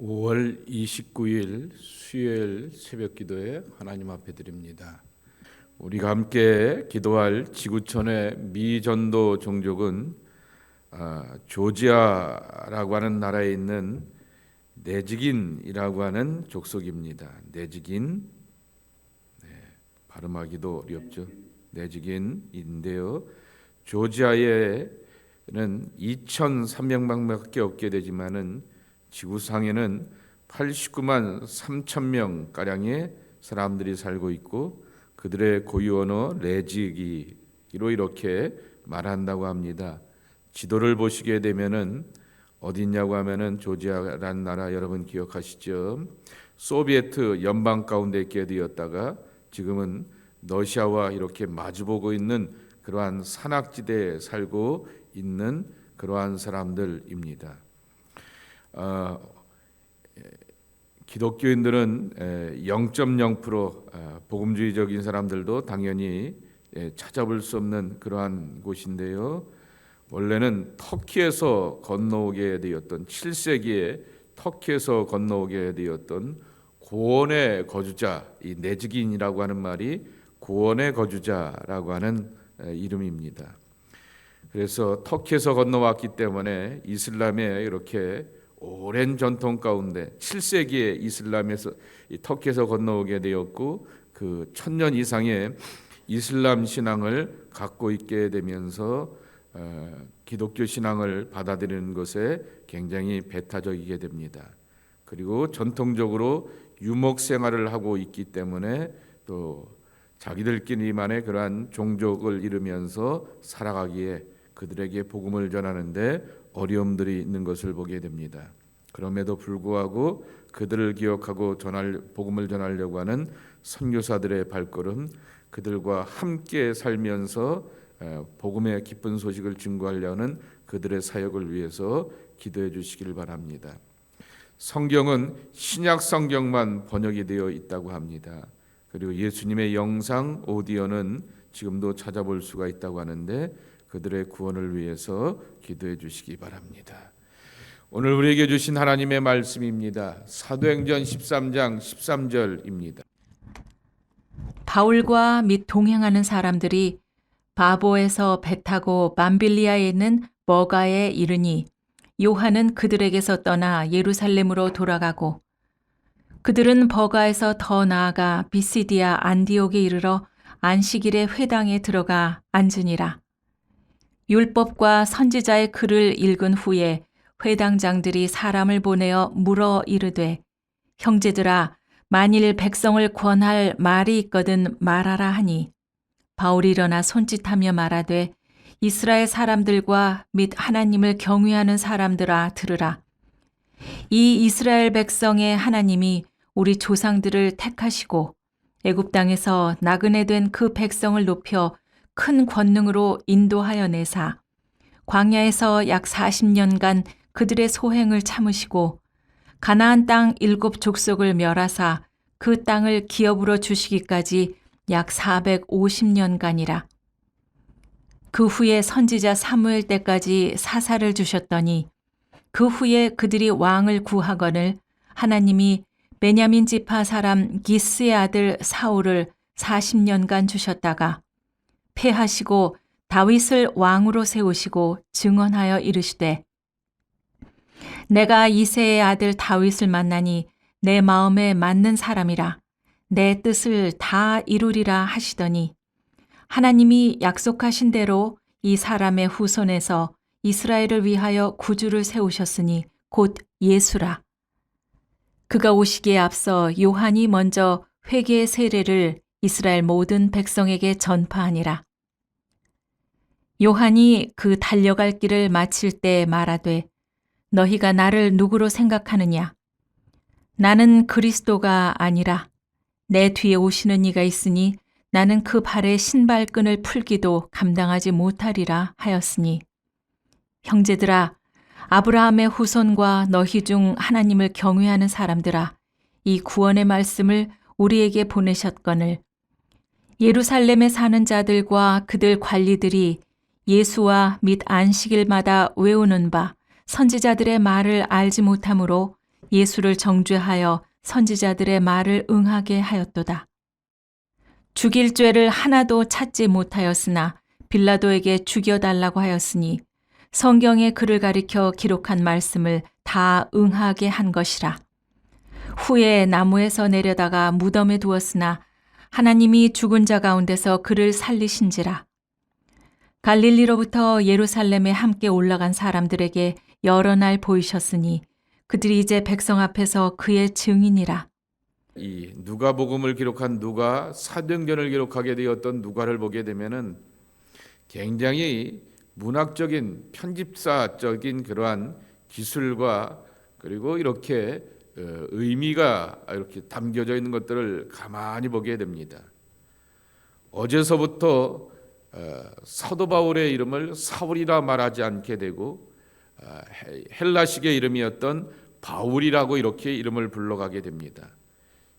5월 29일 수요일 새벽 기도에 하나님 앞에 드립니다. 우리가 함께 기도할 지구촌의 미전도 종족은 아, 조지아라고 하는 나라에 있는 네직인이라고 하는 족속입니다. 네직인 네, 발음하기도 어렵죠. 네직인인데요. 조지아에는 2,300명밖에 없게 되지만은 지구상에는 89만 3천 명 가량의 사람들이 살고 있고 그들의 고유 언어 레지기로 이렇게 말한다고 합니다. 지도를 보시게 되면은 어디냐고 하면은 조지아라는 나라 여러분 기억하시죠? 소비에트 연방 가운데 있게 되었다가 지금은 러시아와 이렇게 마주보고 있는 그러한 산악지대에 살고 있는 그러한 사람들입니다. 어, 기독교인들은 0.0% 아, 복음주의적인 사람들도 당연히 찾아볼 수 없는 그러한 곳인데요. 원래는 터키에서 건너오게 되었던 7세기에 터키에서 건너오게 되었던 고원의 거주자 이 네즈긴이라고 하는 말이 고원의 거주자라고 하는 이름입니다. 그래서 터키에서 건너왔기 때문에 이슬람에 이렇게 오랜 전통 가운데 7세기에 이슬람에서 터키에서 건너오게 되었고 그 천년 이상의 이슬람 신앙을 갖고 있게 되면서 어, 기독교 신앙을 받아들이는 것에 굉장히 배타적이게 됩니다. 그리고 전통적으로 유목 생활을 하고 있기 때문에 또 자기들끼리만의 그러한 종족을 이루면서 살아가기에 그들에게 복음을 전하는데 어려움들이 있는 것을 보게 됩니다. 그럼에도 불구하고 그들을 기억하고 전할 복음을 전하려고 하는 선교사들의 발걸음, 그들과 함께 살면서 복음의 기쁜 소식을 증거하려는 그들의 사역을 위해서 기도해 주시기를 바랍니다. 성경은 신약 성경만 번역이 되어 있다고 합니다. 그리고 예수님의 영상 오디오는 지금도 찾아볼 수가 있다고 하는데 그들의 구원을 위해서 기도해 주시기 바랍니다. 오늘 우리에게 주신 하나님의 말씀입니다. 사도행전 13장 13절입니다. 바울과 및 동행하는 사람들이 바보에서 배 타고 밤빌리아에 있는 버가에 이르니 요한은 그들에게서 떠나 예루살렘으로 돌아가고 그들은 버가에서 더 나아가 비시디아 안디옥에 이르러 안식일에 회당에 들어가 앉으니라. 율법과 선지자의 글을 읽은 후에 회당장들이 사람을 보내어 물어 이르되 형제들아 만일 백성을 권할 말이 있거든 말하라 하니. 바울이 일어나 손짓하며 말하되 이스라엘 사람들과 및 하나님을 경외하는 사람들아 들으라. 이 이스라엘 백성의 하나님이 우리 조상들을 택하시고 애굽 땅에서 나그네 된 그 백성을 높여 큰 권능으로 인도하여 내사 광야에서 약 40년간 그들의 소행을 참으시고 가나안 땅 일곱 족속을 멸하사 그 땅을 기업으로 주시기까지 약 450년간이라. 그 후에 선지자 사무엘 때까지 사사를 주셨더니 그 후에 그들이 왕을 구하거늘 하나님이 베냐민 지파 사람 기스의 아들 사울을 40년간 주셨다가 패하시고 다윗을 왕으로 세우시고 증언하여 이르시되 내가 이세의 아들 다윗을 만나니 내 마음에 맞는 사람이라 내 뜻을 다 이루리라 하시더니 하나님이 약속하신 대로 이 사람의 후손에서 이스라엘을 위하여 구주를 세우셨으니 곧 예수라. 그가 오시기에 앞서 요한이 먼저 회개의 세례를 이스라엘 모든 백성에게 전파하니라. 요한이 그 달려갈 길을 마칠 때 말하되 너희가 나를 누구로 생각하느냐? 나는 그리스도가 아니라 내 뒤에 오시는 이가 있으니 나는 그 발의 신발끈을 풀기도 감당하지 못하리라 하였으니 형제들아 아브라함의 후손과 너희 중 하나님을 경외하는 사람들아 이 구원의 말씀을 우리에게 보내셨거늘 예루살렘에 사는 자들과 그들 관리들이 예수와 및 안식일마다 외우는 바 선지자들의 말을 알지 못하므로 예수를 정죄하여 선지자들의 말을 응하게 하였도다. 죽일 죄를 하나도 찾지 못하였으나 빌라도에게 죽여달라고 하였으니 성경에 그를 가리켜 기록한 말씀을 다 응하게 한 것이라. 후에 나무에서 내려다가 무덤에 두었으나 하나님이 죽은 자 가운데서 그를 살리신지라. 갈릴리로부터 예루살렘에 함께 올라간 사람들에게 여러 날 보이셨으니 그들이 이제 백성 앞에서 그의 증인이라. 이 누가복음을 기록한 누가 사도행전을 기록하게 되었던 누가를 보게 되면은 굉장히 문학적인 편집사적인 그러한 기술과 그리고 이렇게 어, 의미가 이렇게 담겨져 있는 것들을 가만히 보게 됩니다. 어제서부터 어, 사도 바울의 이름을 사울이라 말하지 않게 되고 어, 헬- 헬라식의 이름이었던 바울이라고 이렇게 이름을 불러가게 됩니다.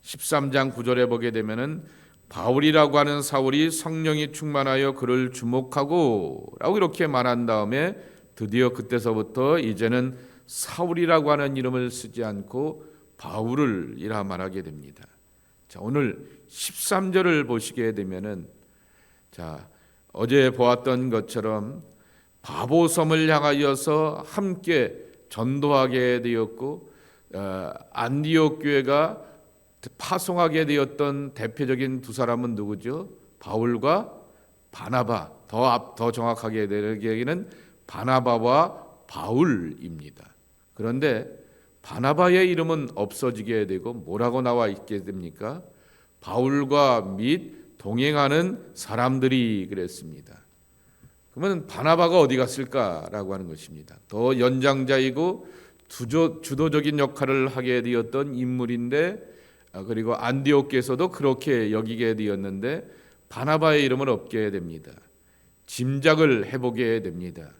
13장 9절에 보게 되면은 바울이라고 하는 사울이 성령이 충만하여 그를 주목하고 라고 이렇게 말한 다음에 드디어 그때서부터 이제는 사울이라고 하는 이름을 쓰지 않고 바울을 이라 말하게 됩니다. 자, 오늘 13절을 보시게 되면은 자, 어제 보았던 것처럼 바보섬을 향하여서 함께 전도하게 되었고 어, 안디옥 교회가 파송하게 되었던 대표적인 두 사람은 누구죠? 바울과 바나바. 더, 앞- 더 정확하게 되기에는 바나바와 바울입니다. 그런데 바나바의 이름은 없어지게 되고 뭐라고 나와 있게 됩니까? 바울과 및 동행하는 사람들이 그랬습니다. 그러면 바나바가 어디 갔을까라고 하는 것입니다. 더 연장자이고 주조, 주도적인 역할을 하게 되었던 인물인데 아, 그리고 안디옥께서도 그렇게 여기게 되었는데 바나바의 이름을 없게 됩니다. 짐작을 해보게 됩니다.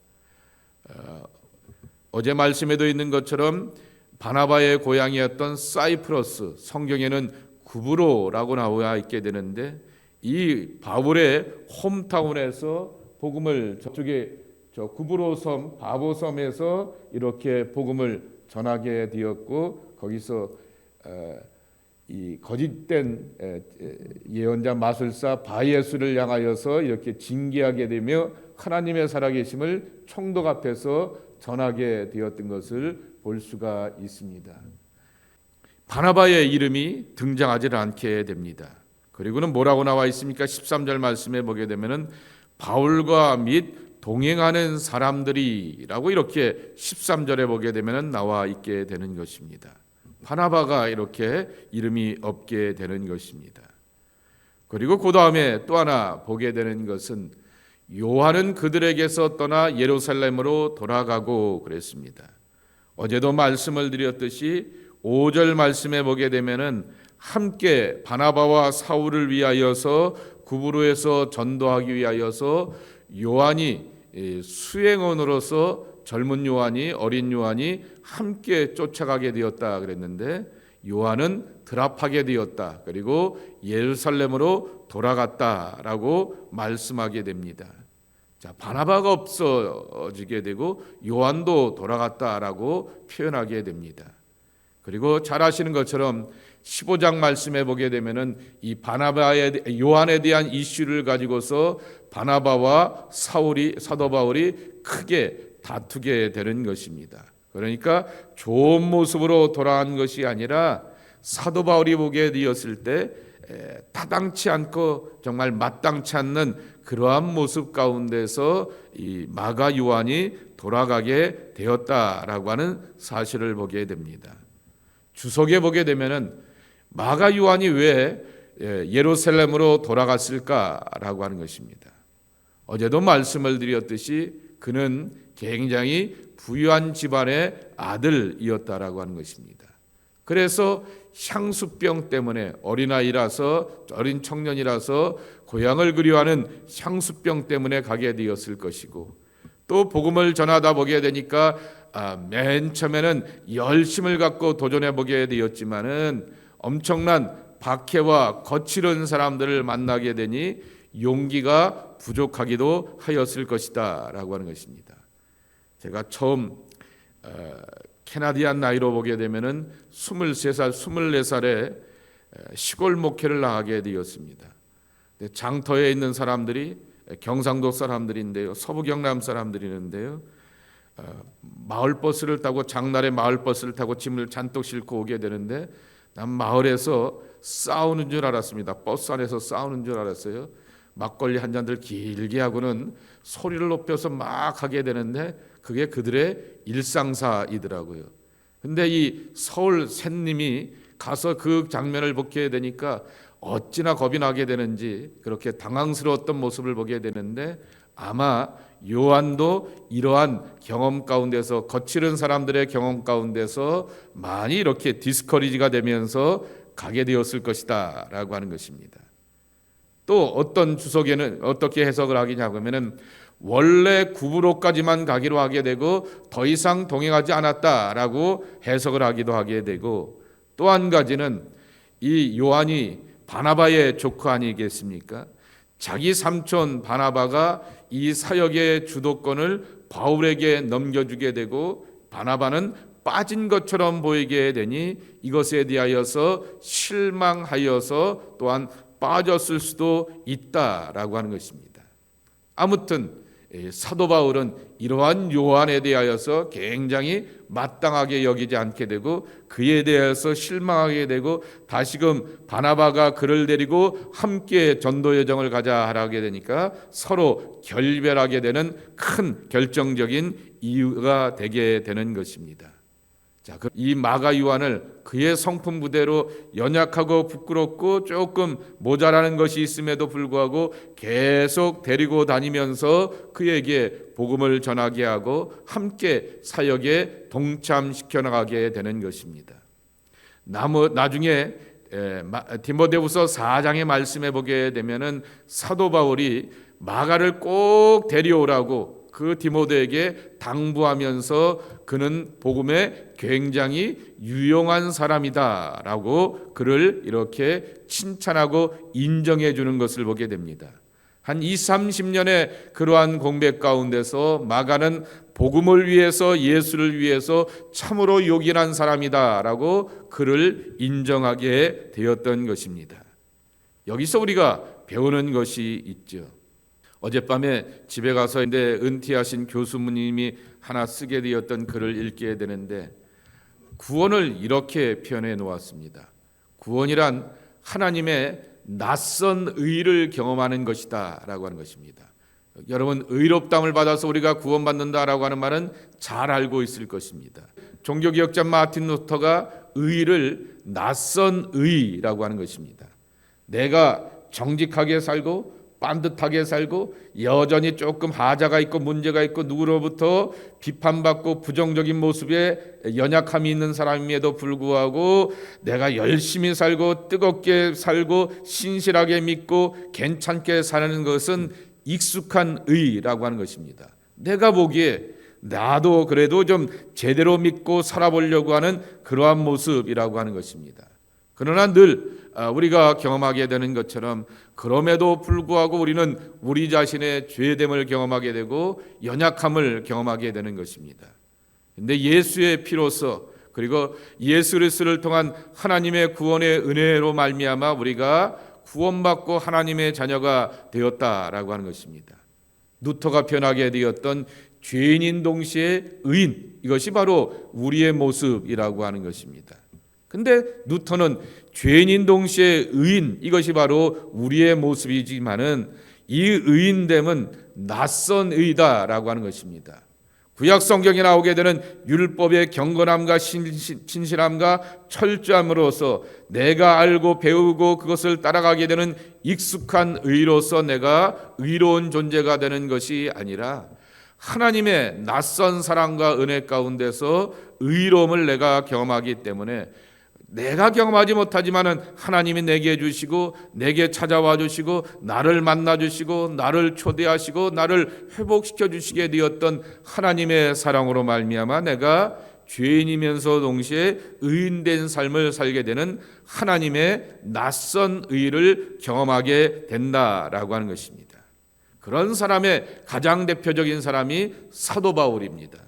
어, 어제 말씀에도 있는 것처럼 바나바의 고향이었던 사이프러스 성경에는 구브로라고 나와 있게 되는데 이 바울의 홈타운에서 복음을 저쪽에 저 구브로 섬 바보 섬에서 이렇게 복음을 전하게 되었고 거기서 어, 이 거짓된 예언자 마술사 바예수를 향하여서 이렇게 징계하게 되며 하나님의 살아계심을 총독 앞에서 전하게 되었던 것을 볼 수가 있습니다. 바나바의 이름이 등장하지 않게 됩니다. 그리고는 뭐라고 나와 있습니까? 13절 말씀에 보게 되면은 바울과 및 동행하는 사람들이라고 이렇게 13절에 보게 되면은 나와 있게 되는 것입니다. 바나바가 이렇게 이름이 없게 되는 것입니다. 그리고 그 다음에 또 하나 보게 되는 것은 요한은 그들에게서 떠나 예루살렘으로 돌아가고 그랬습니다. 어제도 말씀을 드렸듯이 5절 말씀에 보게 되면은 함께 바나바와 사울을 위하여서 구브로에서 전도하기 위하여서 요한이 예, 수행원으로서 젊은 요한이 어린 요한이 함께 쫓아가게 되었다 그랬는데 요한은 드랍하게 되었다. 그리고 예루살렘으로 돌아갔다라고 말씀하게 됩니다. 자, 바나바가 없어지게 되고 요한도 돌아갔다라고 표현하게 됩니다. 그리고 잘 아시는 것처럼 15장 말씀에 보게 되면은 이 바나바의 요한에 대한 이슈를 가지고서 바나바와 사울이 사도 바울이 크게 다투게 되는 것입니다. 그러니까 좋은 모습으로 돌아간 것이 아니라 사도 바울이 보게 되었을 때 에, 타당치 않고 정말 마땅치 않는 그러한 모습 가운데서 이 마가 요한이 돌아가게 되었다라고 하는 사실을 보게 됩니다. 주석에 보게 되면은 마가 요한이 왜 예, 예루살렘으로 돌아갔을까라고 하는 것입니다. 어제도 말씀을 드렸듯이 그는 굉장히 부유한 집안의 아들이었다라고 하는 것입니다. 그래서 향수병 때문에 어린아이라서 어린 청년이라서 고향을 그리워하는 향수병 때문에 가게 되었을 것이고 또 복음을 전하다 보게 되니까 아, 맨 처음에는 열심을 갖고 도전해 보게 되었지만은 엄청난 박해와 거칠은 사람들을 만나게 되니 용기가 부족하기도 하였을 것이다라고 하는 것입니다. 제가 처음 어, 캐나디안 나이로 보게 되면은 23살, 24살에 시골 목회를 나가게 되었습니다. 장터에 있는 사람들이 경상도 사람들인데요. 서부 경남 사람들이는데요. 어, 마을 버스를 타고 장날에 마을 버스를 타고 짐을 잔뜩 싣고 오게 되는데 난 마을에서 싸우는 줄 알았습니다. 버스 안에서 싸우는 줄 알았어요. 막걸리 한 잔들 길게 하고는 소리를 높여서 막 하게 되는데 그게 그들의 일상사이더라고요. 근데 이 서울 샌님이 가서 그 장면을 보게 되니까 어찌나 겁이 나게 되는지 그렇게 당황스러웠던 모습을 보게 되는데 아마 요한도 이러한 경험 가운데서 거칠은 사람들의 경험 가운데서 많이 이렇게 디스커리지가 되면서 가게 되었을 것이다라고 하는 것입니다. 또 어떤 주석에는 어떻게 해석을 하기냐 하면은 원래 구부로까지만 가기로 하게 되고 더 이상 동행하지 않았다라고 해석을 하기도 하게 되고 또 한 가지는 이 요한이 바나바의 조커 아니겠습니까? 자기 삼촌 바나바가 이 사역의 주도권을 바울에게 넘겨주게 되고 바나바는 빠진 것처럼 보이게 되니 이것에 대하여서 실망하여서 또한 빠졌을 수도 있다라고 하는 것입니다. 아무튼 예, 사도 바울은 이러한 요한에 대하여서 굉장히 마땅하게 여기지 않게 되고 그에 대해서 실망하게 되고 다시금 바나바가 그를 데리고 함께 전도 여정을 가자 하게 되니까 서로 결별하게 되는 큰 결정적인 이유가 되게 되는 것입니다. 자, 그이 마가 요한을 그의 성품 부대로 연약하고 부끄럽고 조금 모자라는 것이 있음에도 불구하고 계속 데리고 다니면서 그에게 복음을 전하게 하고 함께 사역에 동참시켜 나가게 되는 것입니다. 나무 나중에 디모데후서 4장의 말씀에 보게 되면은 사도 바울이 마가를 꼭 데려오라고 그 디모데에게 당부하면서 그는 복음에 굉장히 유용한 사람이다라고 그를 이렇게 칭찬하고 인정해 주는 것을 보게 됩니다. 한 2, 30년의 그러한 공백 가운데서 마가는 복음을 위해서 예수를 위해서 참으로 요긴한 사람이다라고 그를 인정하게 되었던 것입니다. 여기서 우리가 배우는 것이 있죠. 어젯밤에 집에 가서 이제 은퇴하신 교수님이 하나 쓰게 되었던 글을 읽게 되는데 구원을 이렇게 표현해 놓았습니다. 구원이란 하나님의 낯선 의를 경험하는 것이다라고 하는 것입니다. 여러분 의롭담을 받아서 우리가 구원받는다라고 하는 말은 잘 알고 있을 것입니다. 종교개혁자 마틴 루터가 의를 낯선 의라고 하는 것입니다. 내가 정직하게 살고 반듯하게 살고 여전히 조금 하자가 있고 문제가 있고 누구로부터 비판받고 부정적인 모습에 연약함이 있는 사람임에도 불구하고 내가 열심히 살고 뜨겁게 살고 신실하게 믿고 괜찮게 사는 것은 익숙한 의라고 하는 것입니다. 내가 보기에 나도 그래도 좀 제대로 믿고 살아보려고 하는 그러한 모습이라고 하는 것입니다. 그러나 늘 아, 우리가 경험하게 되는 것처럼 그럼에도 불구하고 우리는 우리 자신의 죄됨을 경험하게 되고 연약함을 경험하게 되는 것입니다. 근데 예수의 피로서 그리고 예수 그리스도를 통한 하나님의 구원의 은혜로 말미암아 우리가 구원받고 하나님의 자녀가 되었다라고 하는 것입니다. 누터가 변하게 되었던 죄인인 동시에 의인 이것이 바로 우리의 모습이라고 하는 것입니다. 근데 누터는 죄인인 동시에 의인 이것이 바로 우리의 모습이지만은 이 의인됨은 낯선 의다라고 하는 것입니다. 구약 성경에 나오게 되는 율법의 경건함과 신실- 신실함과 철저함으로서 내가 알고 배우고 그것을 따라가게 되는 익숙한 의로서 내가 의로운 존재가 되는 것이 아니라 하나님의 낯선 사랑과 은혜 가운데서 의로움을 내가 경험하기 때문에 내가 경험하지 못하지만은 하나님이 내게 주시고 내게 찾아와 주시고 나를 만나 주시고 나를 초대하시고 나를 회복시켜 주시게 되었던 하나님의 사랑으로 말미암아 내가 죄인이면서 동시에 의인된 삶을 살게 되는 하나님의 낯선 의를 경험하게 된다라고 하는 것입니다. 그런 사람의 가장 대표적인 사람이 사도 바울입니다.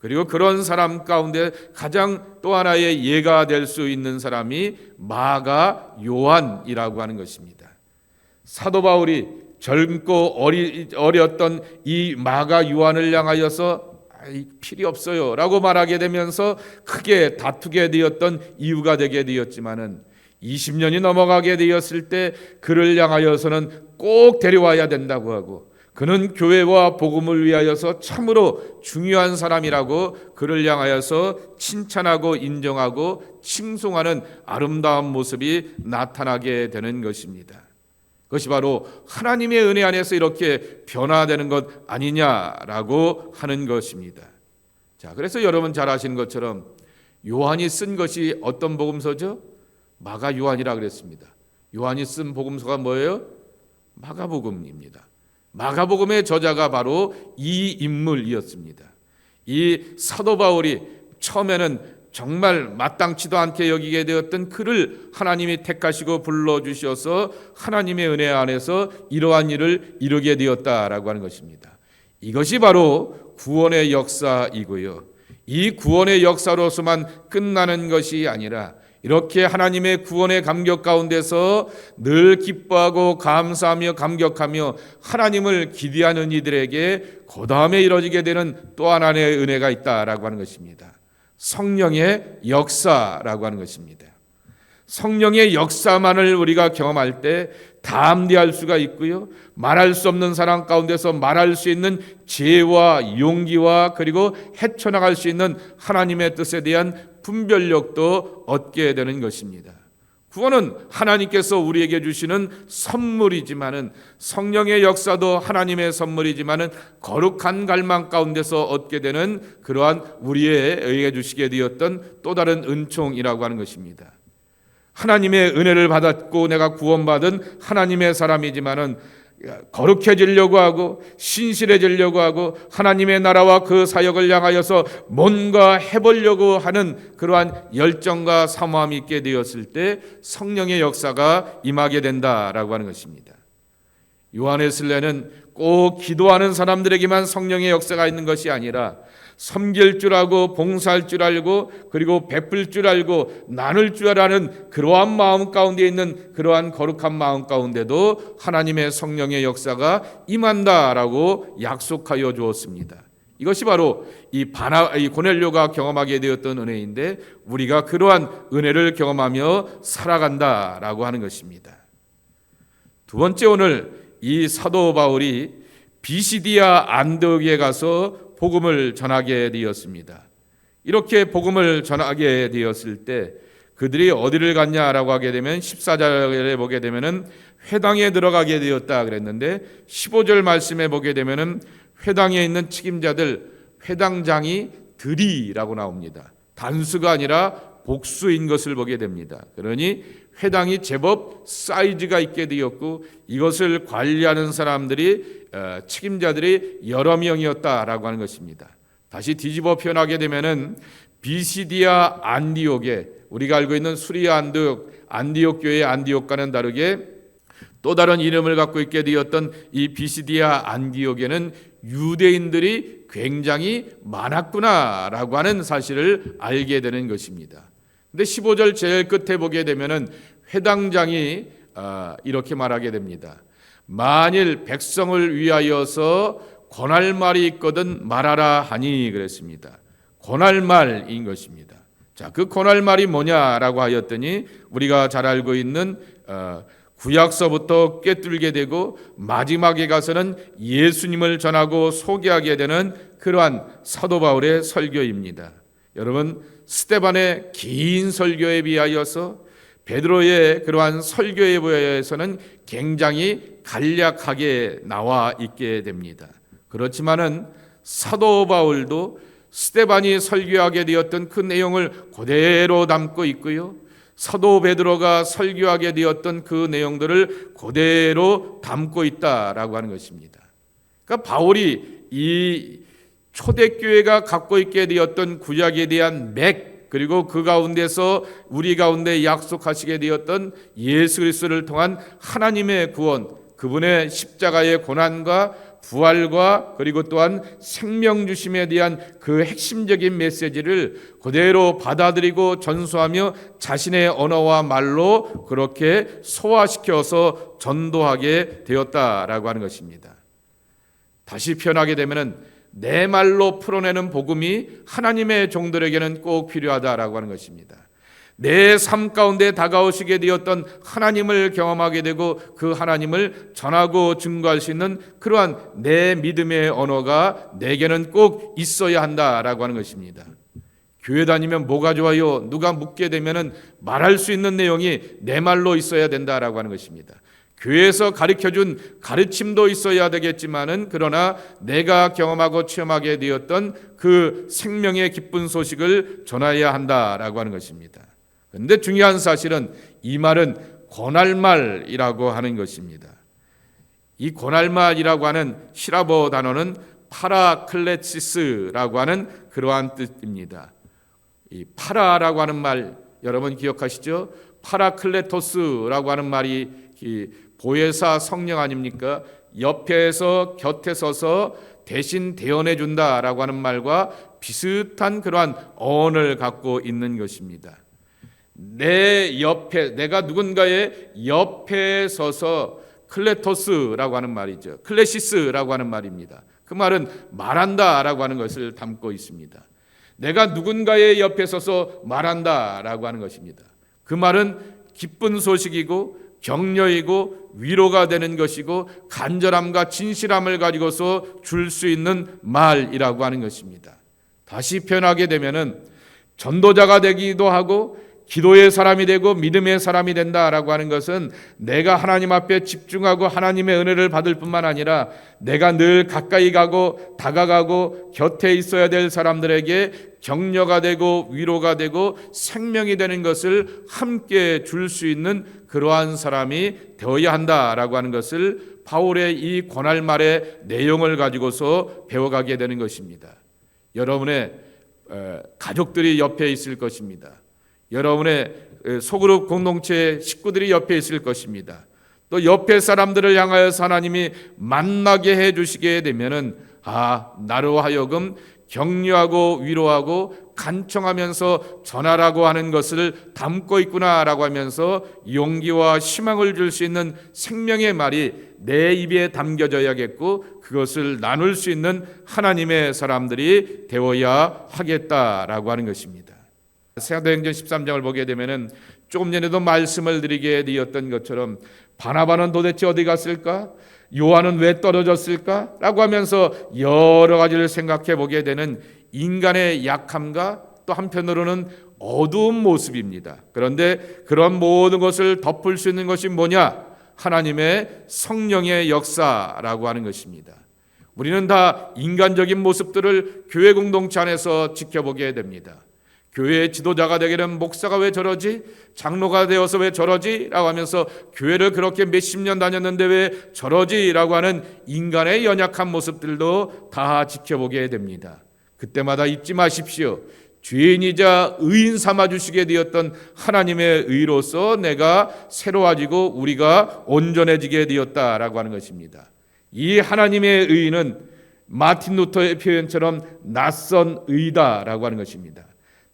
그리고 그런 사람 가운데 가장 또 하나의 예가 될 수 있는 사람이 마가 요한이라고 하는 것입니다. 사도 바울이 젊고 어리, 어렸던 이 마가 요한을 향하여서 필요 없어요 라고 말하게 되면서 크게 다투게 되었던 이유가 되게 되었지만은 20년이 넘어가게 되었을 때 그를 향하여서는 꼭 데려와야 된다고 하고 그는 교회와 복음을 위하여서 참으로 중요한 사람이라고 그를 향하여서 칭찬하고 인정하고 칭송하는 아름다운 모습이 나타나게 되는 것입니다. 그것이 바로 하나님의 은혜 안에서 이렇게 변화되는 것 아니냐라고 하는 것입니다. 자, 그래서 여러분 잘 아시는 것처럼 요한이 쓴 것이 어떤 복음서죠? 마가 요한이라 그랬습니다. 요한이 쓴 복음서가 뭐예요? 마가복음입니다. 마가복음의 저자가 바로 이 인물이었습니다. 이 사도 바울이 처음에는 정말 마땅치도 않게 여기게 되었던 그를 하나님이 택하시고 불러 주셔서 하나님의 은혜 안에서 이러한 일을 이루게 되었다라고 하는 것입니다. 이것이 바로 구원의 역사이고요. 이 구원의 역사로서만 끝나는 것이 아니라 이렇게 하나님의 구원의 감격 가운데서 늘 기뻐하고 감사하며 감격하며 하나님을 기대하는 이들에게 그 다음에 이루어지게 되는 또 하나의 은혜가 있다라고 하는 것입니다. 성령의 역사라고 하는 것입니다. 성령의 역사만을 우리가 경험할 때 담대할 수가 있고요. 말할 수 없는 사람 가운데서 말할 수 있는 지혜와 용기와 그리고 헤쳐나갈 수 있는 하나님의 뜻에 대한 분별력도 얻게 되는 것입니다. 구원은 하나님께서 우리에게 주시는 선물이지만은 성령의 역사도 하나님의 선물이지만은 거룩한 갈망 가운데서 얻게 되는 그러한 우리에게 주시게 되었던 또 다른 은총이라고 하는 것입니다. 하나님의 은혜를 받았고 내가 구원받은 하나님의 사람이지만은 거룩해지려고 하고 신실해지려고 하고 하나님의 나라와 그 사역을 향하여서 뭔가 해보려고 하는 그러한 열정과 사모함이 있게 되었을 때 성령의 역사가 임하게 된다라고 하는 것입니다. 요한의 꼭 기도하는 사람들에게만 성령의 역사가 있는 것이 아니라 섬길 줄 알고 봉사할 줄 알고 그리고 베풀 줄 알고 나눌 줄 아는 그러한 마음 가운데 있는 그러한 거룩한 마음 가운데도 하나님의 성령의 역사가 임한다라고 약속하여 주었습니다. 이것이 바로 이 바나 이 고넬료가 경험하게 되었던 은혜인데 우리가 그러한 은혜를 경험하며 살아간다라고 하는 것입니다. 두 번째 오늘 이 사도 바울이 비시디아 안드옥에 가서 복음을 전하게 되었습니다. 이렇게 복음을 전하게 되었을 때 그들이 어디를 갔냐라고 하게 되면 14절에 보게 되면은 회당에 들어가게 되었다 그랬는데 15절 말씀에 보게 되면은 회당에 있는 책임자들 회당장이 들이라고 나옵니다. 단수가 아니라 복수인 것을 보게 됩니다. 그러니 회당이 제법 사이즈가 있게 되었고 이것을 관리하는 사람들이 어, 책임자들이 여러 명이었다라고 하는 것입니다. 다시 뒤집어 표현하게 되면은 비시디아 안디옥에 우리가 알고 있는 수리아 안디옥 안디옥 교회 안디옥과는 다르게 또 다른 이름을 갖고 있게 되었던 이 비시디아 안디옥에는 유대인들이 굉장히 많았구나라고 하는 사실을 알게 되는 것입니다. 근데 15절 제일 끝에 보게 되면은 회당장이 아, 이렇게 말하게 됩니다. 만일 백성을 위하여서 권할 말이 있거든 말하라 하니 그랬습니다. 권할 말인 것입니다. 자, 그 권할 말이 뭐냐라고 하였더니 우리가 잘 알고 있는 어, 구약서부터 꿰뚫게 되고 마지막에 가서는 예수님을 전하고 소개하게 되는 그러한 사도 바울의 설교입니다. 여러분 스테반의 긴 설교에 비하여서 베드로의 그러한 설교에 비하여서는 굉장히 간략하게 나와 있게 됩니다. 그렇지만은 사도 바울도 스테반이 설교하게 되었던 그 내용을 그대로 담고 있고요. 사도 베드로가 설교하게 되었던 그 내용들을 그대로 담고 있다라고 하는 것입니다. 그러니까 바울이 이 초대교회가 갖고 있게 되었던 구약에 대한 맥 그리고 그 가운데서 우리 가운데 약속하시게 되었던 예수 그리스도를 통한 하나님의 구원, 그분의 십자가의 고난과 부활과 그리고 또한 생명 주심에 대한 그 핵심적인 메시지를 그대로 받아들이고 전수하며 자신의 언어와 말로 그렇게 소화시켜서 전도하게 되었다라고 하는 것입니다. 다시 표현하게 되면은 내 말로 풀어내는 복음이 하나님의 종들에게는 꼭 필요하다라고 하는 것입니다. 내 삶 가운데 다가오시게 되었던 하나님을 경험하게 되고 그 하나님을 전하고 증거할 수 있는 그러한 내 믿음의 언어가 내게는 꼭 있어야 한다라고 하는 것입니다. 교회 다니면 뭐가 좋아요? 누가 묻게 되면은 말할 수 있는 내용이 내 말로 있어야 된다라고 하는 것입니다. 교회에서 가르쳐 준 가르침도 있어야 되겠지만은 그러나 내가 경험하고 체험하게 되었던 그 생명의 기쁜 소식을 전해야 한다라고 하는 것입니다. 그런데 중요한 사실은 이 말은 권할 말이라고 하는 것입니다. 이 권할 말이라고 하는 시라버 단어는 파라클레치스라고 하는 그러한 뜻입니다. 이 파라라고 하는 말 여러분 기억하시죠? 파라클레토스라고 하는 말이 이 보혜사 성령 아닙니까? 옆에서 곁에 서서 대신 대언해 준다라고 하는 말과 비슷한 그러한 어원을 갖고 있는 것입니다. 내 옆에 내가 누군가의 옆에 서서 클레토스라고 하는 말이죠. 클레시스라고 하는 말입니다. 그 말은 말한다라고 하는 것을 담고 있습니다. 내가 누군가의 옆에 서서 말한다라고 하는 것입니다. 그 말은 기쁜 소식이고 격려이고 위로가 되는 것이고 간절함과 진실함을 가지고서 줄 수 있는 말이라고 하는 것입니다. 다시 표현하게 되면은 전도자가 되기도 하고 기도의 사람이 되고 믿음의 사람이 된다라고 하는 것은 내가 하나님 앞에 집중하고 하나님의 은혜를 받을 뿐만 아니라 내가 늘 가까이 가고 다가가고 곁에 있어야 될 사람들에게 격려가 되고 위로가 되고 생명이 되는 것을 함께 줄 수 있는 그러한 사람이 되어야 한다라고 하는 것을 바울의 이 권할 말의 내용을 가지고서 배워가게 되는 것입니다. 여러분의 에, 가족들이 옆에 있을 것입니다. 여러분의 소그룹 공동체 식구들이 옆에 있을 것입니다. 또 옆에 사람들을 향하여서 하나님이 만나게 해 주시게 되면은 아 나로 하여금 격려하고 위로하고 간청하면서 전하라고 하는 것을 담고 있구나라고 하면서 용기와 희망을 줄 수 있는 생명의 말이 내 입에 담겨져야겠고 그것을 나눌 수 있는 하나님의 사람들이 되어야 하겠다라고 하는 것입니다. 사도행전 13장을 보게 되면은 조금 전에도 말씀을 드리게 되었던 것처럼 바나바는 도대체 어디 갔을까? 요한은 왜 떨어졌을까? 라고 하면서 여러 가지를 생각해 보게 되는 인간의 약함과 또 한편으로는 어두운 모습입니다. 그런데 그런 모든 것을 덮을 수 있는 것이 뭐냐? 하나님의 성령의 역사라고 하는 것입니다. 우리는 다 인간적인 모습들을 교회 공동체 안에서 지켜보게 됩니다. 교회의 지도자가 되기는 목사가 왜 저러지? 장로가 되어서 왜 저러지? 라고 하면서 교회를 그렇게 몇십 년 다녔는데 왜 저러지? 라고 하는 인간의 연약한 모습들도 다 지켜보게 됩니다. 그때마다 잊지 마십시오. 죄인이자 의인 삼아 주시게 되었던 하나님의 의로서 내가 새로워지고 우리가 온전해지게 되었다라고 하는 것입니다. 이 하나님의 의는 마틴 루터의 표현처럼 낯선 의다라고 하는 것입니다.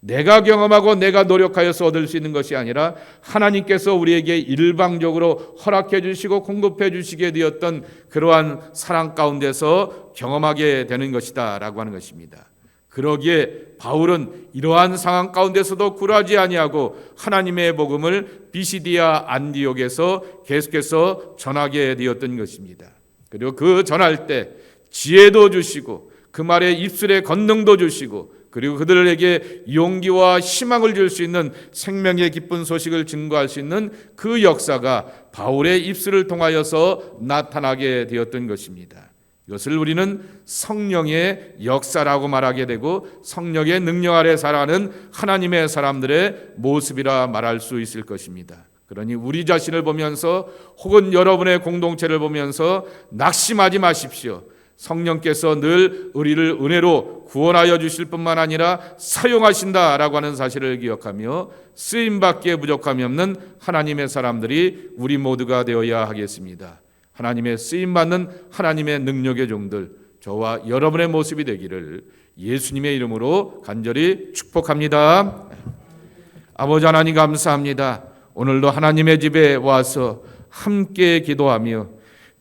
내가 경험하고 내가 노력하여서 얻을 수 있는 것이 아니라 하나님께서 우리에게 일방적으로 허락해 주시고 공급해 주시게 되었던 그러한 사랑 가운데서 경험하게 되는 것이다 라고 하는 것입니다. 그러기에 바울은 이러한 상황 가운데서도 굴하지 아니하고 하나님의 복음을 비시디아 안디옥에서 계속해서 전하게 되었던 것입니다. 그리고 그 전할 때 지혜도 주시고 그 말에 입술에 권능도 주시고 그리고 그들에게 용기와 희망을 줄 수 있는 생명의 기쁜 소식을 증거할 수 있는 그 역사가 바울의 입술을 통하여서 나타나게 되었던 것입니다. 이것을 우리는 성령의 역사라고 말하게 되고 성령의 능력 아래 살아가는 하나님의 사람들의 모습이라 말할 수 있을 것입니다. 그러니 우리 자신을 보면서 혹은 여러분의 공동체를 보면서 낙심하지 마십시오. 성령께서 늘 우리를 은혜로 구원하여 주실 뿐만 아니라 사용하신다라고 하는 사실을 기억하며 쓰임밖에 부족함이 없는 하나님의 사람들이 우리 모두가 되어야 하겠습니다. 하나님의 쓰임 받는 하나님의 능력의 종들 저와 여러분의 모습이 되기를 예수님의 이름으로 간절히 축복합니다. 아버지 하나님 감사합니다. 오늘도 하나님의 집에 와서 함께 기도하며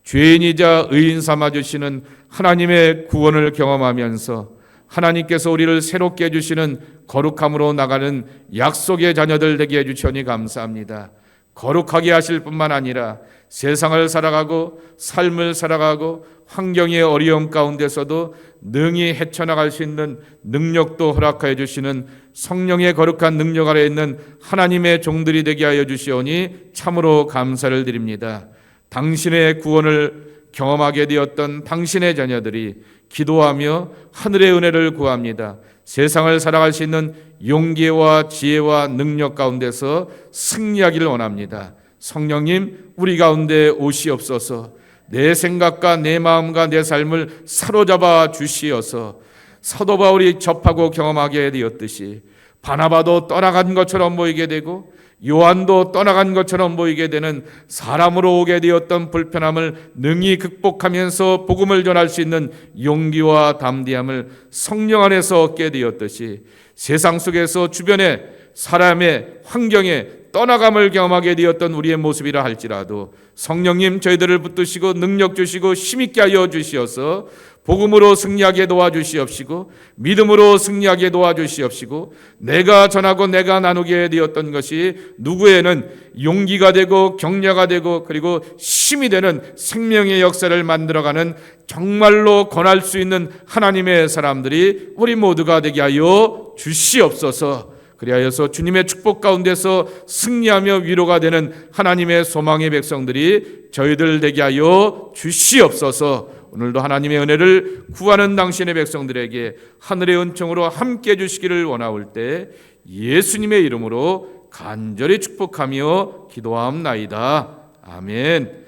죄인이자 의인 삼아 주시는 하나님의 구원을 경험하면서 하나님께서 우리를 새롭게 해주시는 거룩함으로 나가는 약속의 자녀들 되게 해주시니 감사합니다. 거룩하게 하실 뿐만 아니라 세상을 살아가고 삶을 살아가고 환경의 어려움 가운데서도 능히 헤쳐나갈 수 있는 능력도 허락하여 주시는 성령의 거룩한 능력 아래 있는 하나님의 종들이 되게 하여 주시오니 참으로 감사를 드립니다. 당신의 구원을 경험하게 되었던 당신의 자녀들이 기도하며 하늘의 은혜를 구합니다. 세상을 살아갈 수 있는 용기와 지혜와 능력 가운데서 승리하기를 원합니다. 성령님, 우리 가운데 오시옵소서. 내 생각과 내 마음과 내 삶을 사로잡아 주시어서 사도 바울이 접하고 경험하게 되었듯이 바나바도 떠나간 것처럼 보이게 되고 요한도 떠나간 것처럼 보이게 되는 사람으로 오게 되었던 불편함을 능히 극복하면서 복음을 전할 수 있는 용기와 담대함을 성령 안에서 얻게 되었듯이 세상 속에서 주변의 사람의 환경에 떠나감을 경험하게 되었던 우리의 모습이라 할지라도 성령님 저희들을 붙드시고 능력 주시고 힘있게 하여 주시어서 복음으로 승리하게 도와주시옵시고 믿음으로 승리하게 도와주시옵시고 내가 전하고 내가 나누게 되었던 것이 누구에는 용기가 되고 격려가 되고 그리고 힘이 되는 생명의 역사를 만들어가는 정말로 권할 수 있는 하나님의 사람들이 우리 모두가 되게 하여 주시옵소서. 그리하여서 주님의 축복 가운데서 승리하며 위로가 되는 하나님의 소망의 백성들이 저희들 되게 하여 주시옵소서. 오늘도 하나님의 은혜를 구하는 당신의 백성들에게 하늘의 은총으로 함께 해 주시기를 원하올 때 예수님의 이름으로 간절히 축복하며 기도하옵나이다. 아멘.